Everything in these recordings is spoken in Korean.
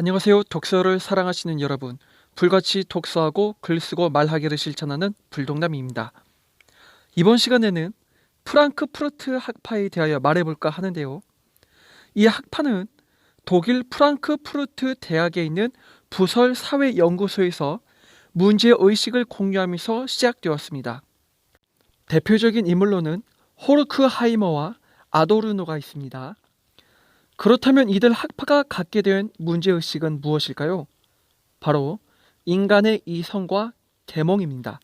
안녕하세요. 독서를 사랑하시는 여러분. 불같이 독서하고 글 쓰고 말하기를 실천하는 불독남입니다. 이번 시간에는 프랑크푸르트 학파에 대하여 말해볼까 하는데요. 이 학파는 독일 프랑크푸르트 대학에 있는 부설 사회 연구소에서 문제 의식을 공유하면서 시작되었습니다. 대표적인 인물로는 호르크하이머와 아도르노가 있습니다. 그렇다면 이들 학파가 갖게 된 문제의식은 무엇일까요? 바로 인간의 이성과 계몽입니다.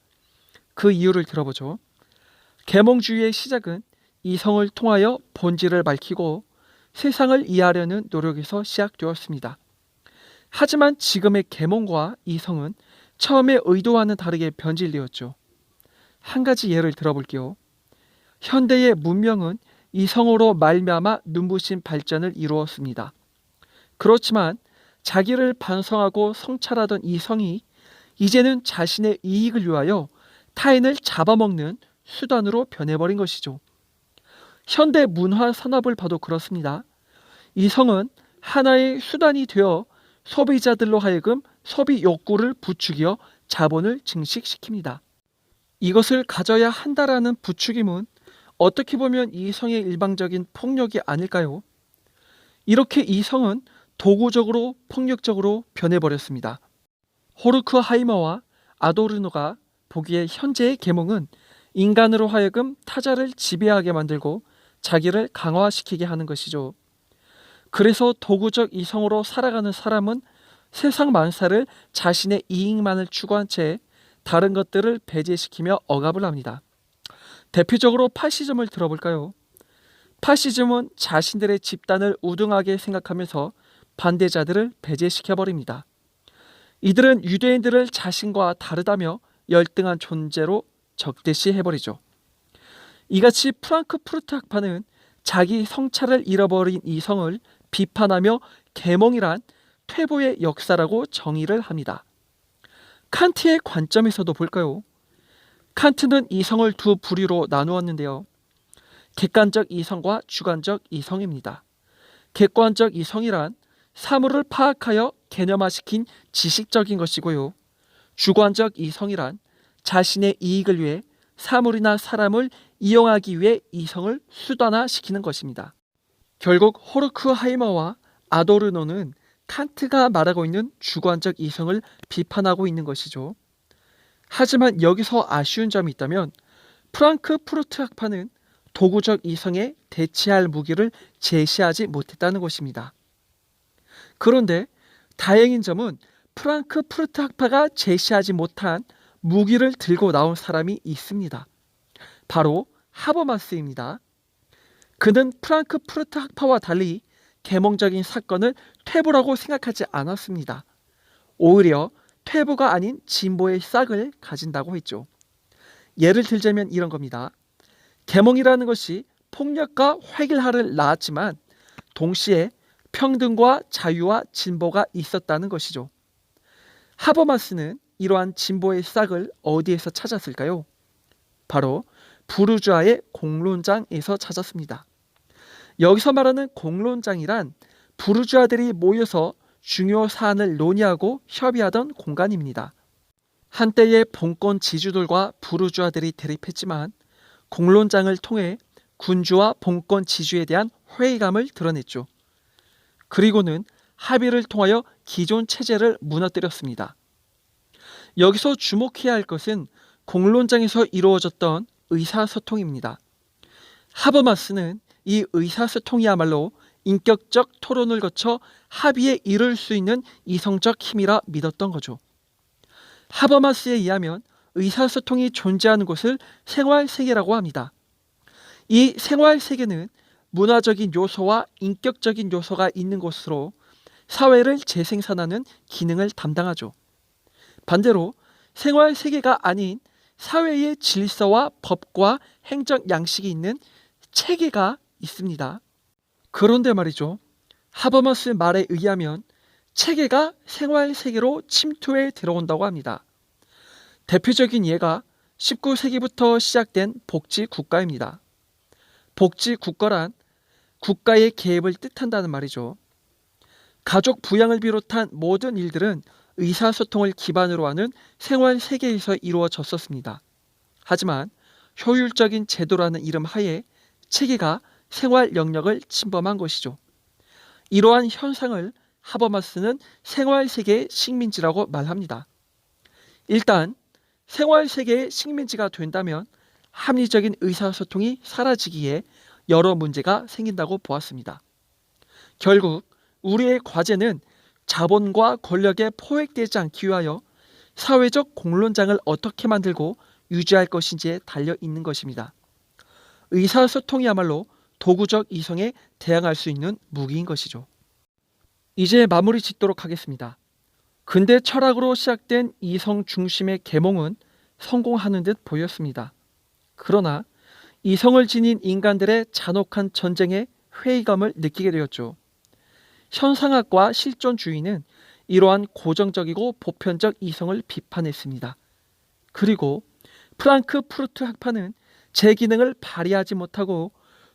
그 이유를 들어보죠. 계몽주의의 시작은 이성을 통하여 본질을 밝히고 세상을 이해하려는 노력에서 시작되었습니다. 하지만 지금의 계몽과 이성은 처음에 의도와는 다르게 변질되었죠. 한 가지 예를 들어볼게요. 현대의 문명은 이 성으로 말미암아 눈부신 발전을 이루었습니다. 그렇지만 자기를 반성하고 성찰하던 이 성이 이제는 자신의 이익을 위하여 타인을 잡아먹는 수단으로 변해버린 것이죠. 현대 문화 산업을 봐도 그렇습니다. 이 성은 하나의 수단이 되어 소비자들로 하여금 소비 욕구를 부추겨 자본을 증식시킵니다. 이것을 가져야 한다라는 부추김은 어떻게 보면 이 성의 일방적인 폭력이 아닐까요? 이렇게 이 성은 도구적으로 폭력적으로 변해버렸습니다. 호르크 하이머와 아도르노가 보기에 현재의 계몽은 인간으로 하여금 타자를 지배하게 만들고 자기를 강화시키게 하는 것이죠. 그래서 도구적 이성으로 살아가는 사람은 세상 만사를 자신의 이익만을 추구한 채 다른 것들을 배제시키며 억압을 합니다. 대표적으로 파시즘을 들어볼까요? 파시즘은 자신들의 집단을 우등하게 생각하면서 반대자들을 배제시켜버립니다. 이들은 유대인들을 자신과 다르다며 열등한 존재로 적대시 해버리죠. 이같이 프랑크푸르트 학파는 자기 성찰을 잃어버린 이성을 비판하며 계몽이란 퇴보의 역사라고 정의를 합니다. 칸트의 관점에서도 볼까요? 칸트는 이성을 두 부류로 나누었는데요. 객관적 이성과 주관적 이성입니다. 객관적 이성이란 사물을 파악하여 개념화시킨 지식적인 것이고요. 주관적 이성이란 자신의 이익을 위해 사물이나 사람을 이용하기 위해 이성을 수단화시키는 것입니다. 결국 호르크하이머와 아도르노는 칸트가 말하고 있는 주관적 이성을 비판하고 있는 것이죠. 하지만 여기서 아쉬운 점이 있다면 프랑크푸르트 학파는 도구적 이성에 대치할 무기를 제시하지 못했다는 것입니다. 그런데 다행인 점은 프랑크푸르트 학파가 제시하지 못한 무기를 들고 나온 사람이 있습니다. 바로 하버마스입니다. 그는 프랑크푸르트 학파와 달리 계몽적인 사건을 퇴보라고 생각하지 않았습니다. 오히려 퇴보가 아닌 진보의 싹을 가진다고 했죠. 예를 들자면 이런 겁니다. 계몽이라는 것이 폭력과 획일화를 낳았지만 동시에 평등과 자유와 진보가 있었다는 것이죠. 하버마스는 이러한 진보의 싹을 어디에서 찾았을까요? 바로 부르주아의 공론장에서 찾았습니다. 여기서 말하는 공론장이란 부르주아들이 모여서 중요 사안을 논의하고 협의하던 공간입니다. 한때의 봉건 지주들과 부르주아들이 대립했지만 공론장을 통해 군주와 봉건 지주에 대한 회의감을 드러냈죠. 그리고는 합의를 통하여 기존 체제를 무너뜨렸습니다. 여기서 주목해야 할 것은 공론장에서 이루어졌던 의사소통입니다. 하버마스는 이 의사소통이야말로 인격적 토론을 거쳐 합의에 이를 수 있는 이성적 힘이라 믿었던 거죠. 하버마스에 의하면 의사소통이 존재하는 곳을 생활 세계라고 합니다. 이 생활 세계는 문화적인 요소와 인격적인 요소가 있는 곳으로 사회를 재생산하는 기능을 담당하죠. 반대로 생활 세계가 아닌 사회의 질서와 법과 행정 양식이 있는 체계가 있습니다. 그런데 말이죠. 하버머스의 말에 의하면 체계가 생활 세계로 침투해 들어온다고 합니다. 대표적인 예가 19세기부터 시작된 복지 국가입니다. 복지 국가란 국가의 개입을 뜻한다는 말이죠. 가족 부양을 비롯한 모든 일들은 의사소통을 기반으로 하는 생활 세계에서 이루어졌었습니다. 하지만 효율적인 제도라는 이름 하에 체계가 생활 영역을 침범한 것이죠. 이러한 현상을 하버마스는 생활 세계의 식민지라고 말합니다. 일단 생활 세계의 식민지가 된다면 합리적인 의사소통이 사라지기에 여러 문제가 생긴다고 보았습니다. 결국 우리의 과제는 자본과 권력에 포획되지 않기 위하여 사회적 공론장을 어떻게 만들고 유지할 것인지에 달려 있는 것입니다. 의사소통이야말로 도구적 이성에 대항할 수 있는 무기인 것이죠. 이제 마무리 짓도록 하겠습니다. 근대 철학으로 시작된 이성 중심의 계몽은 성공하는 듯 보였습니다. 그러나 이성을 지닌 인간들의 잔혹한 전쟁에 회의감을 느끼게 되었죠. 현상학과 실존주의는 이러한 고정적이고 보편적 이성을 비판했습니다. 그리고 프랑크 푸르트 학파는 제 기능을 발휘하지 못하고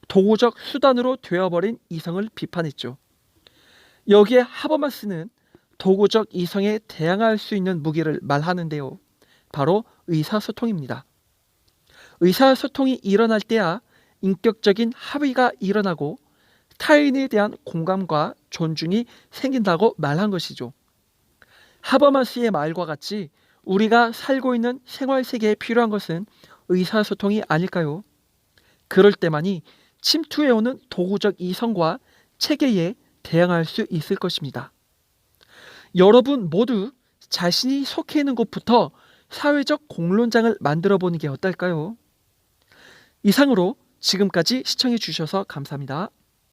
도구적 수단으로 되어버린 이성을 비판했죠. 여기에 하버마스는 도구적 이성에 대항할 수 있는 무기를 말하는데요. 바로 의사소통입니다. 의사소통이 일어날 때야 인격적인 합의가 일어나고 타인에 대한 공감과 존중이 생긴다고 말한 것이죠. 하버마스의 말과 같이 우리가 살고 있는 생활 세계에 필요한 것은 의사소통이 아닐까요? 그럴 때만이 침투해오는 도구적 이성과 체계에 대항할 수 있을 것입니다. 여러분 모두 자신이 속해 있는 곳부터 사회적 공론장을 만들어 보는 게 어떨까요? 이상으로 지금까지 시청해 주셔서 감사합니다.